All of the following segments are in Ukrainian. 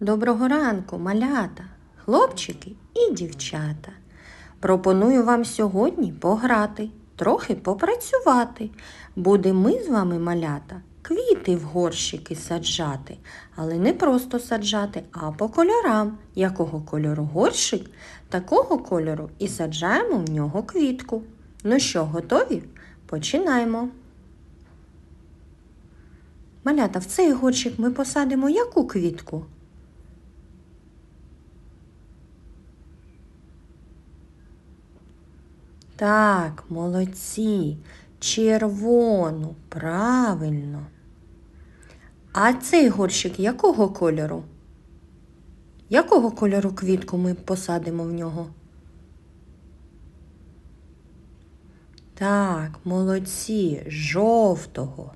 Доброго ранку, малята, хлопчики і дівчата. Пропоную вам сьогодні пограти, трохи попрацювати. Будемо ми з вами, малята, квіти в горщики саджати, але не просто саджати, а по кольорам. Якого кольору горщик, такого кольору і саджаємо в нього квітку. Ну що, готові? Починаємо. Малята, в цей горщик ми посадимо яку квітку? Так, молодці, червону, правильно. А цей горщик якого кольору? Якого кольору квітку ми посадимо в нього? Так, молодці, жовтого.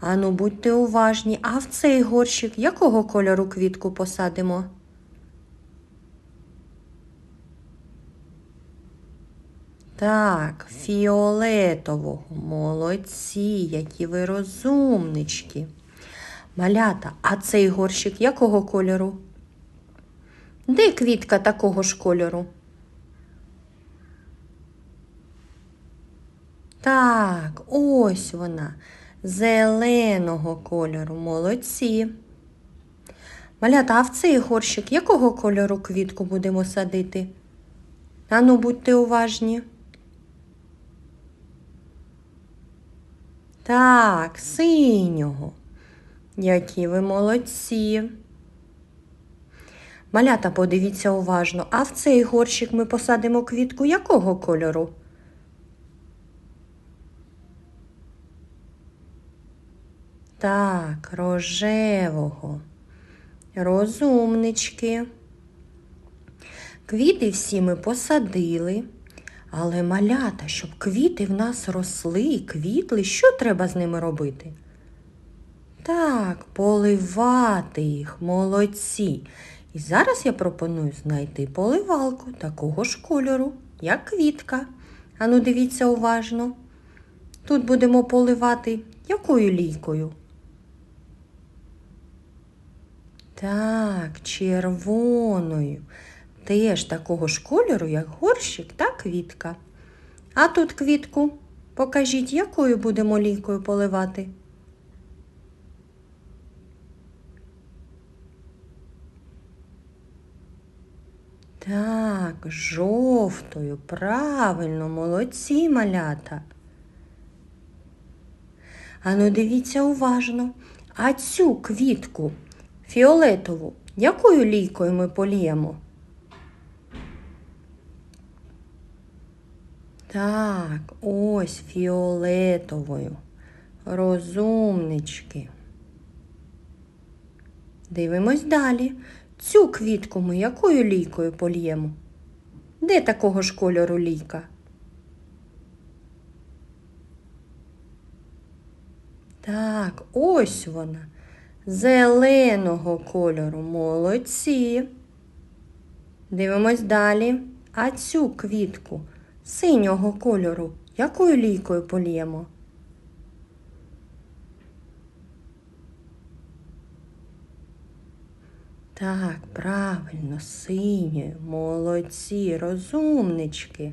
Ану, будьте уважні, а в цей горщик якого кольору квітку посадимо? Так, фіолетового. Молодці, які ви розумнички. Малята, а цей горщик якого кольору? Де квітка такого ж кольору? Так, ось вона, зеленого кольору. Молодці. Малята, а в цей горщик якого кольору квітку будемо садити? Ану, будьте уважні. Так, синього. Які ви молодці. Малята, подивіться уважно, а в цей горщик ми посадимо квітку якого кольору? Так, рожевого. Розумнички. Квіти всі ми посадили. Але малята, щоб квіти в нас росли, і квітли, що треба з ними робити? Так, поливати їх, молодці. І зараз я пропоную знайти поливалку такого ж кольору, як квітка. Ану, дивіться уважно. Тут будемо поливати якою лійкою? Так, червоною теж такого ж кольору, як горщик та квітка. А тут квітку покажіть, якою будемо лійкою поливати. Так, жовтою, правильно, молодці малята. Ану, дивіться уважно, а цю квітку фіолетову, якою лійкою ми поліємо? Так, ось фіолетовою. Розумнички. Дивимось далі. Цю квітку ми якою лійкою поліємо? Де такого ж кольору лійка? Так, ось вона. Зеленого кольору. Молодці. Дивимось далі. А цю квітку синього кольору якою лійкою поліємо? Так, правильно, синьою, молодці, розумнички.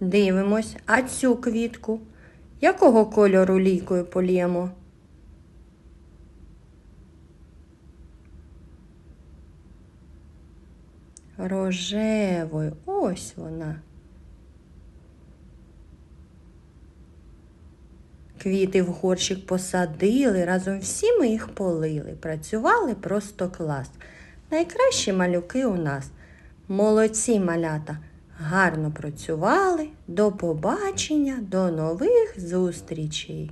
Дивимось, а цю квітку якого кольору лійкою поліємо? Рожевою. Ось вона. Квіти в горщик посадили, разом всі ми їх полили. Працювали просто клас. Найкращі малюки у нас. Молодці малята. Гарно працювали. До побачення, до нових зустрічей!